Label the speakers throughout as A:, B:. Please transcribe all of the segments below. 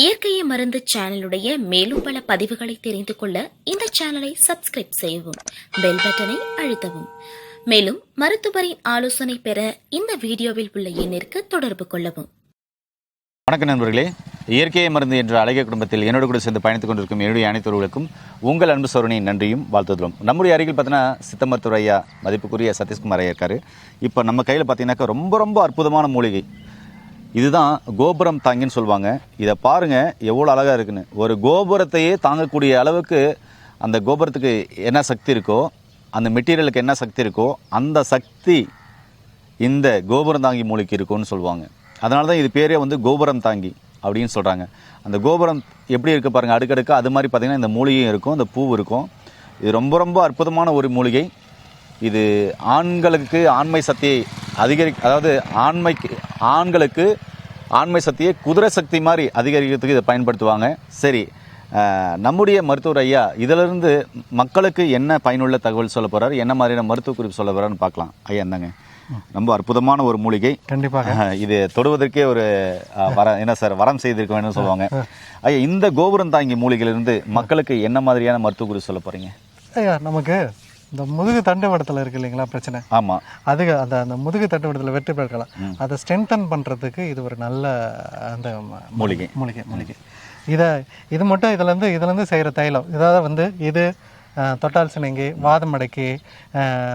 A: இயற்கையை மருந்து சேனலுடைய மேலும் பல பதிவுகளை தெரிந்து கொள்ள இந்த சேனலை சப்ஸ்கிரைப் செய்யவும் பெல் பட்டனை அழுத்தவும். மேலும் மருத்துவரின் ஆலோசனை பெற இந்த வீடியோவில் உள்ள எண்ணிற்கு தொடர்பு கொள்ளவும்.
B: வணக்கம் நண்பர்களே. இயற்கையை மருந்து என்ற அழகிய குடும்பத்தில் என்னோடு கூட சேர்ந்து பயணித்துக் கொண்டிருக்கும் என்னுடைய அனைத்தவர்களுக்கும் உங்கள் அன்பு சோரணியின் நன்றியும் வாழ்த்துதலும். நம்முடைய அருகில் பார்த்தீங்கன்னா சித்த மருத்துவர் ஐயா மதிப்புக்குரிய சதீஷ்குமார் ஐயா இருக்காரு. இப்போ நம்ம கையில் பார்த்தீங்கன்னாக்கா ரொம்ப ரொம்ப அற்புதமான மூலிகை. இதுதான் கோபுரம் தாங்கின்னு சொல்லுவாங்க. இதை பாருங்கள் எவ்வளோ அழகாக இருக்குன்னு. ஒரு கோபுரத்தையே தாங்கக்கூடிய அளவுக்கு அந்த கோபுரத்துக்கு என்ன சக்தி இருக்கோ அந்த மெட்டீரியலுக்கு என்ன சக்தி இருக்கோ அந்த சக்தி இந்த கோபுரம் தாங்கி மூலிக்கு இருக்கும்னு சொல்லுவாங்க. அதனால தான் இது பேரே வந்து கோபுரம் தாங்கி அப்படின்னு சொல்கிறாங்க அந்த கோபுரம் எப்படி இருக்குது பாருங்கள் அடுக்கடுக்கு அது மாதிரி பார்த்திங்கன்னா இந்த மூலிகையும் இருக்கும் இந்த பூ இருக்கும். இது ரொம்ப ரொம்ப அற்புதமான ஒரு மூலிகை. இது ஆண்களுக்கு ஆண்மை சக்தியை அதிகரி அதாவது ஆண்மைக்கு ஆண்களுக்கு ஆண்மை சக்தியை குதிரை சக்தி மாதிரி அதிகரிக்கிறதுக்கு இதை பயன்படுத்துவாங்க. சரி நம்முடைய மருத்துவர் ஐயா இதிலிருந்து மக்களுக்கு என்ன பயனுள்ள தகவல் சொல்ல போறாரு? என்ன மாதிரியான மருத்துவ குறிப்பு சொல்ல போறாருன்னு பார்க்கலாம். ஐயா என்னங்க ரொம்ப அற்புதமான ஒரு மூலிகை.
C: கண்டிப்பாக.
B: இது தொடுவதற்கே ஒரு வர என்ன சார் வரம் செய்திருக்க வேண்டும் சொல்லுவாங்க. ஐயா இந்த கோபுரம் தாங்கி மூலிகையிலிருந்து மக்களுக்கு என்ன மாதிரியான மருத்துவ குறிப்பு சொல்ல போறீங்க?
C: ஐயா நமக்கு இந்த முதுகு தண்டுவடத்தில் இருக்கு இல்லைங்களா பிரச்சனை?
B: ஆமா.
C: அது அந்த அந்த முதுகு தண்டுவடத்தில் வெற்றி பெறலாம் அதை ஸ்ட்ரென்தன் பண்ணுறதுக்கு இது ஒரு நல்ல அந்த
B: மூலிகை.
C: மூலிகை மூலிகை. இதை இது மட்டும் இதுலேருந்து இதுலேருந்து செய்கிற தைலம். இதாவது வந்து இது தொட்டால் சினங்கி வாதமடக்கி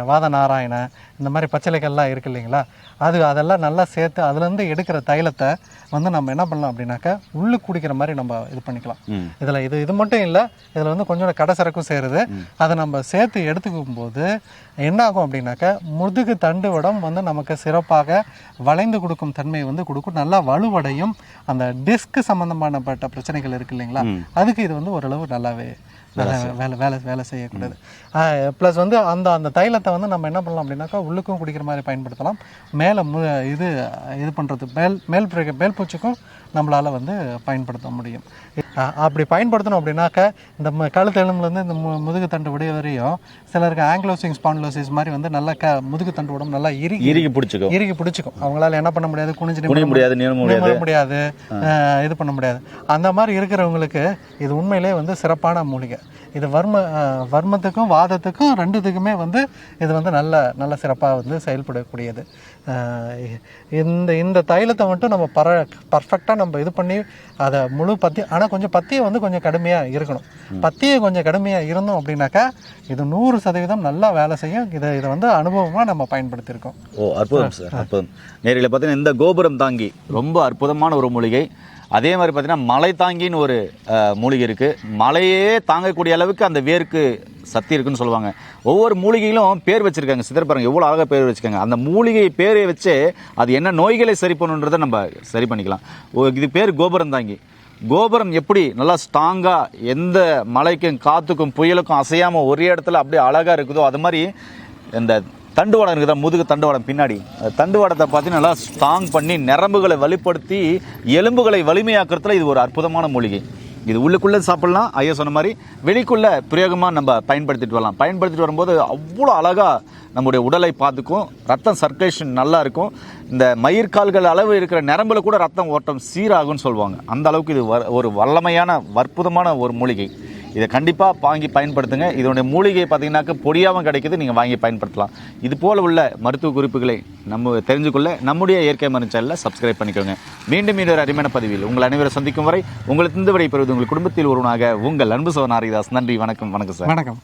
C: வாத நாராயண இந்த மாதிரி பச்சிலைகள்லாம் இருக்கு இல்லைங்களா? அது அதெல்லாம் நல்லா சேர்த்து அதுலேருந்து எடுக்கிற தைலத்தை வந்து நம்ம என்ன பண்ணலாம் அப்படின்னாக்கா உள்ளு குடிக்கிற மாதிரி நம்ம இது பண்ணிக்கலாம். இதில் இது இது மட்டும் இல்லை இதில் வந்து கொஞ்சம் கடை சரக்கும் சேருது. அதை நம்ம சேர்த்து எடுத்துக்கும் போது என்ன ஆகும் அப்படின்னாக்கா முதுகு தண்டுவடம் வந்து நமக்கு சிறப்பாக வளைந்து கொடுக்கும் தன்மையை வந்து கொடுக்கும். நல்லா வலுவடையும் அந்த டிஸ்க் சம்மந்தமானப்பட்ட பிரச்சனைகள் இருக்கு இல்லைங்களா? அதுக்கு இது வந்து ஓரளவு நல்லாவே வேலை வேலை வேலை வேலை செய்யக்கூடாது. ப்ளஸ் வந்து அந்த அந்த தைலத்தை வந்து நம்ம என்ன பண்ணலாம் அப்படின்னாக்கா உள்ளுக்கும் குடிக்கிற மாதிரி பயன்படுத்தலாம். மேலே மு இது இது பண்ணுறது மேல் மேல் மேல் பூச்சிக்கும் நம்மளால் வந்து பயன்படுத்த முடியும். அப்படி பயன்படுத்தணும் அப்படின்னாக்கா இந்த ம- கழுத்து எலும்புலேருந்து இந்த மு முதுகு தண்டு விடைய வரையும் சிலருக்கு ஆங்கிலோசிங் ஸ்பான்லோசிஸ் மாதிரி வந்து நல்லா க முதுகு தண்டு உடம்பு நல்லா இறுகி
B: இறுகி பிடிச்சிக்கோ
C: இறுகி பிடிச்சிக்கும். அவங்களால என்ன பண்ண முடியாது? குனிஞ்சு நிமிர
B: முடியாது. முடியாது
C: முடியாது. இது பண்ண முடியாது. அந்த மாதிரி இருக்கிறவங்களுக்கு இது உண்மையிலே வந்து சிறப்பான மூலிகை. இது வர்ம வர்மத்துக்கும் வாதத்துக்கும் ரெண்டுத்துக்குமே வந்து இது வந்து நல்ல நல்ல சிறப்பாக வந்து செயல்படக்கூடியது. இந்த இந்த தைலத்தை மட்டும் நம்ம பர பர்ஃபெக்டாக நம்ம இது பண்ணி அதை முழு பத்தி ஆனால் கொஞ்சம் பத்தியை வந்து கொஞ்சம் கடுமையாக இருக்கணும். பத்தியை கொஞ்சம் கடுமையாக இருந்தோம் அப்படின்னாக்கா இது நூறு சதவீதம் நல்லா வேலை செய்யும். இதை இதை வந்து அனுபவமாக நம்ம பயன்படுத்தியிருக்கோம்.
B: ஓ அற்புதம் சார். அற்புதம். நேரில் பார்த்தீங்கன்னா இந்த கோபுரம் தாங்கி ரொம்ப அற்புதமான ஒரு மூலிகை. அதே மாதிரி பார்த்தீங்கன்னா மலை தாங்கின்னு ஒரு மூலிகை இருக்குது மலையே தாங்கக்கூடிய அளவுக்கு அந்த வேருக்கு சக்தி இருக்குன்னு சொல்லுவாங்க. ஒவ்வொரு மூலிகையிலும் பேர் வச்சுருக்காங்க. சித்தர் எவ்வளோ அழகாக பேர் வச்சிருக்காங்க. அந்த மூலிகை பேரை வச்சு அது என்ன நோய்களை சரி பண்ணுன்றதை நம்ம சரி பண்ணிக்கலாம். ஓ, இது பேர் கோபுரம் தாங்கி. கோபுரம் எப்படி நல்லா ஸ்ட்ராங்காக எந்த மலைக்கும் காற்றுக்கும் புயலுக்கும் அசையாமல் ஒரே இடத்துல அப்படியே அழகாக இருக்குதோ அது மாதிரி இந்த தண்டுவாடம் இருக்குதா? முதுகு தண்டுவாடம் பின்னாடி. தண்டுவாடத்தை பார்த்து நல்லா ஸ்ட்ராங் பண்ணி நரம்புகளை வலுப்படுத்தி எலும்புகளை வலிமையாக்குறதுல இது ஒரு அற்புதமான மூலிகை. இது உள்ளுக்குள்ளே சாப்பிட்லாம். ஐயா சொன்ன மாதிரி வெளிக்குள்ளே பிரயோகமாக நம்ம பயன்படுத்திட்டு வரலாம். பயன்படுத்திட்டு வரும்போது அவ்வளோ அழகாக நம்முடைய உடலை பார்த்துக்கும். ரத்தம் சர்க்குலேஷன் நல்லா இருக்கும். இந்த மயிர்கால்கள் அளவு இருக்கிற நரம்பில் கூட ரத்தம் ஓட்டம் சீராகும்னு சொல்லுவாங்க. அந்த அளவுக்கு இது வ- ஒரு வல்லமையான அற்புதமான ஒரு மூலிகை. இதை கண்டிப்பாக வாங்கி பயன்படுத்துங்க. இதனுடைய மூலிகை பார்த்தீங்கன்னாக்க பொடியாகவும் கிடைக்குது நீங்கள் வாங்கி பயன்படுத்தலாம். இது போல உள்ள மருத்துவ குறிப்புகளை நம்ம தெரிஞ்சுக்கொள்ள நம்முடைய இயற்கை மருந்து சேனலில் சப்ஸ்கிரைப் பண்ணிக்கோங்க. மீண்டும் இன்னொரு அருமையான பதிவில் உங்கள் அனைவரை சந்திக்கும் வரை உங்களுக்கு இந்த விடை பெறுவது உங்கள் குடும்பத்தில் ஒருவனாக உங்கள் அன்பு சோன் ஹரிதாஸ். நன்றி வணக்கம் வணக்கம் சார்.
C: வணக்கம்.